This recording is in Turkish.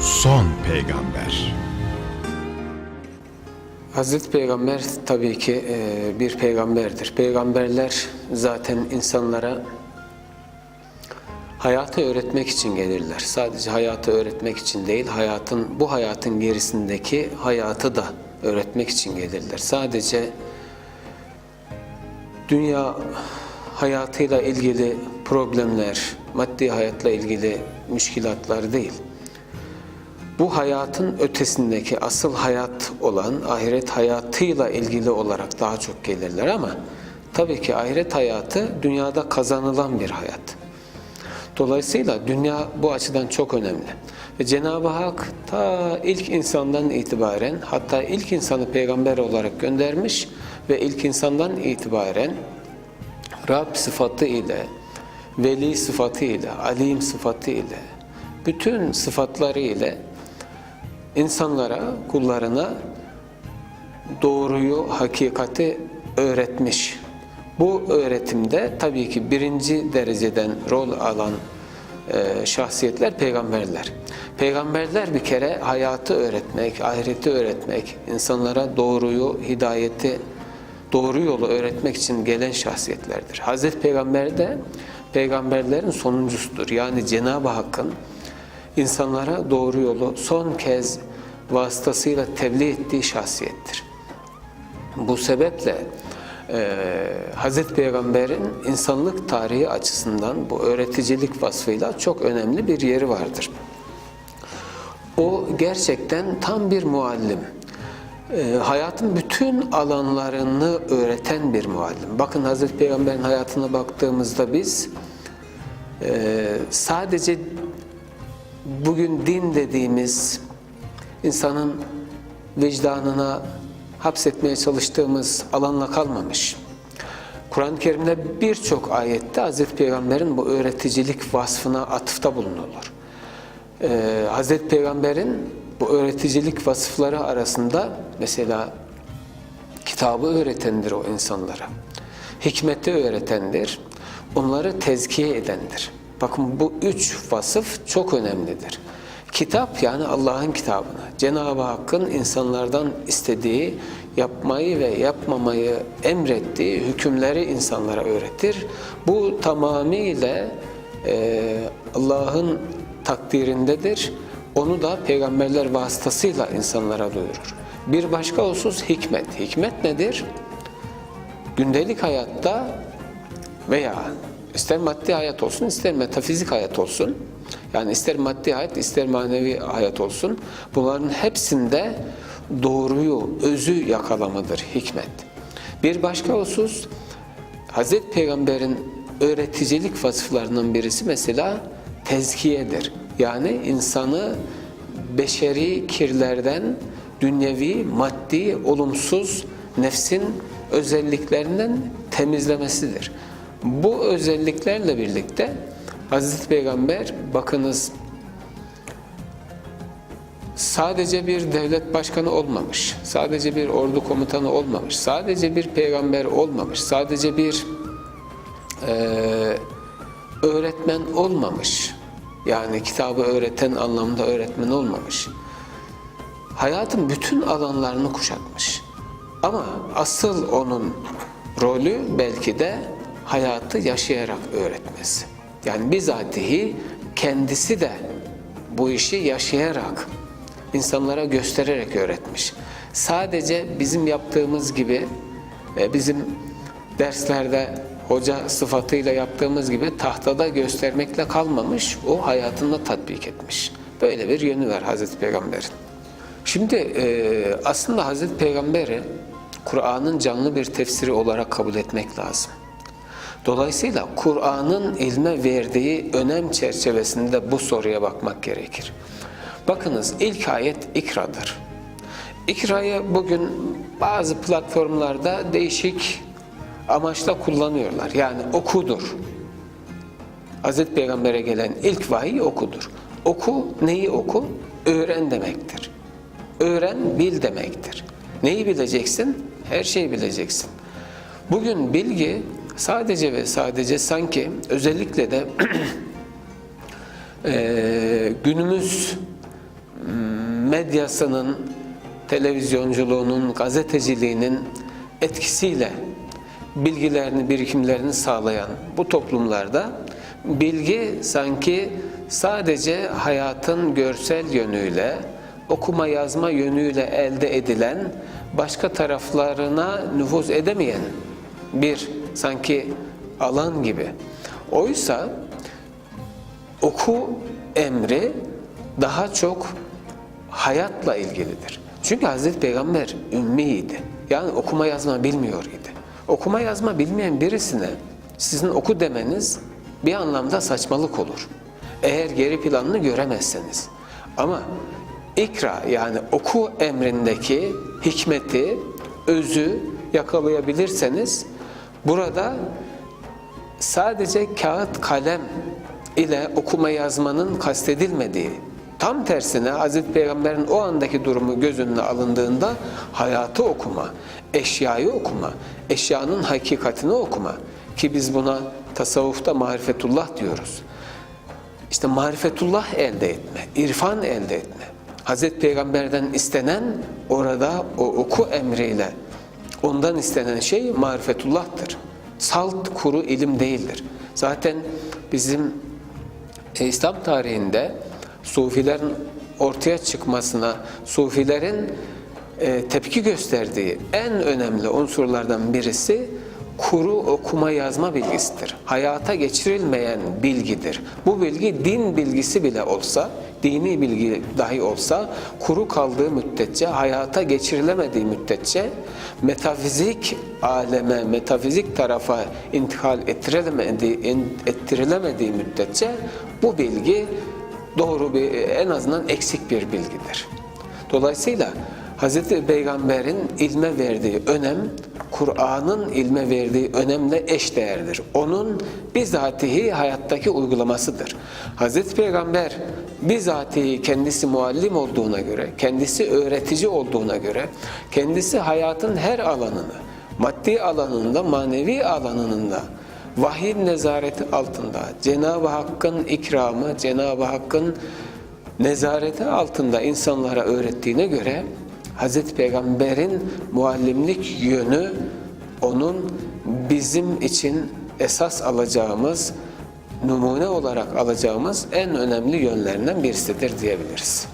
son peygamber. Hazreti Peygamber tabii ki e, bir peygamberdir. Peygamberler zaten insanlara hayatı öğretmek için gelirler. Sadece hayatı öğretmek için değil, hayatın bu hayatın gerisindeki hayatı da öğretmek için gelirler. Sadece dünya hayatıyla ilgili problemler, maddi hayatla ilgili müşkilatlar değil bu hayatın ötesindeki asıl hayat olan ahiret hayatıyla ilgili olarak daha çok gelirler ama tabii ki ahiret hayatı dünyada kazanılan bir hayat. Dolayısıyla dünya bu açıdan çok önemli. Ve Cenab-ı Hak ta ilk insandan itibaren hatta ilk insanı peygamber olarak göndermiş ve ilk insandan itibaren Rab sıfatı ile, veli sıfatı ile, alim sıfatı ile, bütün sıfatları ile insanlara, kullarına doğruyu, hakikati öğretmiş. Bu öğretimde tabii ki birinci dereceden rol alan e, şahsiyetler peygamberler. Peygamberler bir kere hayatı öğretmek, ahireti öğretmek, insanlara doğruyu, hidayeti, doğru yolu öğretmek için gelen şahsiyetlerdir. Hazreti Peygamber de peygamberlerin sonuncusudur. Yani Cenab-ı Hakk'ın insanlara doğru yolu son kez vasıtasıyla tebliğ ettiği şahsiyettir. Bu sebeple e, Hazreti Peygamber'in insanlık tarihi açısından bu öğreticilik vasfıyla çok önemli bir yeri vardır. O gerçekten tam bir muallim. E, hayatın bütün alanlarını öğreten bir muallim. Bakın Hazreti Peygamber'in hayatına baktığımızda biz e, sadece bugün din dediğimiz insanın vicdanına hapsetmeye çalıştığımız alanla kalmamış. Kur'an-ı Kerim'de birçok ayette Hazreti Peygamber'in bu öğreticilik vasfına atıfta bulunulur. Ee, Hazreti Peygamber'in bu öğreticilik vasıfları arasında mesela kitabı öğretendir o insanlara. Hikmeti öğretendir. Onları tezkiye edendir. Bakın bu üç vasıf çok önemlidir. Kitap yani Allah'ın kitabını, Cenab-ı Hakk'ın insanlardan istediği, yapmayı ve yapmamayı emrettiği hükümleri insanlara öğretir. Bu tamamıyla e, Allah'ın takdirindedir. Onu da peygamberler vasıtasıyla insanlara duyurur. Bir başka husus hikmet. Hikmet nedir? Gündelik hayatta veya ister maddi hayat olsun, ister metafizik hayat olsun, yani ister maddi hayat, ister manevi hayat olsun, bunların hepsinde doğruyu, özü yakalamadır hikmet. Bir başka husus, Hazreti Peygamber'in öğreticilik vasıflarından birisi mesela tezkiyedir. Yani insanı beşeri kirlerden, dünyevi, maddi, olumsuz nefsin özelliklerinden temizlemesidir. Bu özelliklerle birlikte Hazreti Peygamber bakınız sadece bir devlet başkanı olmamış, sadece bir ordu komutanı olmamış, sadece bir peygamber olmamış, sadece bir e, öğretmen olmamış. Yani kitabı öğreten anlamda öğretmen olmamış. Hayatın bütün alanlarını kuşatmış. Ama asıl onun rolü belki de hayatı yaşayarak öğretmesi. Yani bizatihi kendisi de bu işi yaşayarak, insanlara göstererek öğretmiş. Sadece bizim yaptığımız gibi, bizim derslerde hoca sıfatıyla yaptığımız gibi tahtada göstermekle kalmamış, o hayatında tatbik etmiş. Böyle bir yönü var Hazreti Peygamber'in. Şimdi e, aslında Hazreti Peygamber'i Kur'an'ın canlı bir tefsiri olarak kabul etmek lazım. Dolayısıyla Kur'an'ın ilme verdiği önem çerçevesinde bu soruya bakmak gerekir. Bakınız ilk ayet ikradır. İkrayı bugün bazı platformlarda değişik amaçla kullanıyorlar. Yani okudur. Hazreti Peygamber'e gelen ilk vahiy okudur. Oku, neyi oku? Öğren demektir. Öğren, bil demektir. Neyi bileceksin? Her şeyi bileceksin. Bugün bilgi sadece ve sadece sanki özellikle de e, günümüz medyasının, televizyonculuğunun, gazeteciliğinin etkisiyle bilgilerini, birikimlerini sağlayan bu toplumlarda bilgi sanki sadece hayatın görsel yönüyle, okuma yazma yönüyle elde edilen, başka taraflarına nüfuz edemeyen bir sanki alan gibi. Oysa oku emri daha çok hayatla ilgilidir. Çünkü Hazreti Peygamber ümmiydi. Yani okuma yazma bilmiyor idi. Okuma yazma bilmeyen birisine sizin oku demeniz bir anlamda saçmalık olur. Eğer geri planını göremezseniz. Ama ikra yani oku emrindeki hikmeti, özü yakalayabilirseniz burada sadece kağıt kalem ile okuma yazmanın kastedilmediği, tam tersine Hz. Peygamber'in o andaki durumu göz önüne alındığında hayatı okuma, eşyayı okuma, eşyanın hakikatini okuma ki biz buna tasavvufta marifetullah diyoruz. İşte marifetullah elde etme, irfan elde etme. Hazreti Peygamber'den istenen orada o oku emriyle ondan istenen şey marifetullah'tır. Salt kuru ilim değildir. Zaten bizim e, İslam tarihinde Sufilerin ortaya çıkmasına, Sufilerin e, tepki gösterdiği en önemli unsurlardan birisi kuru okuma yazma bilgisidir. Hayata geçirilmeyen bilgidir. Bu bilgi din bilgisi bile olsa, dini bilgi dahi olsa kuru kaldığı müddetçe, hayata geçirilemediği müddetçe metafizik aleme, metafizik tarafa intikal ettirilemediği, ettirilemediği müddetçe bu bilgi doğru bir en azından eksik bir bilgidir. Dolayısıyla Hz. Peygamber'in ilme verdiği önem, Kur'an'ın ilme verdiği önemle eşdeğerdir. Onun bizatihi hayattaki uygulamasıdır. Hz. Peygamber bizatihi kendisi muallim olduğuna göre, kendisi öğretici olduğuna göre, kendisi hayatın her alanını, maddi alanında, manevi alanında, vahyin nezareti altında, Cenab-ı Hakk'ın ikramı, Cenab-ı Hakk'ın nezareti altında insanlara öğrettiğine göre Hz. Peygamber'in muallimlik yönü onun bizim için esas alacağımız, numune olarak alacağımız en önemli yönlerinden birisidir diyebiliriz.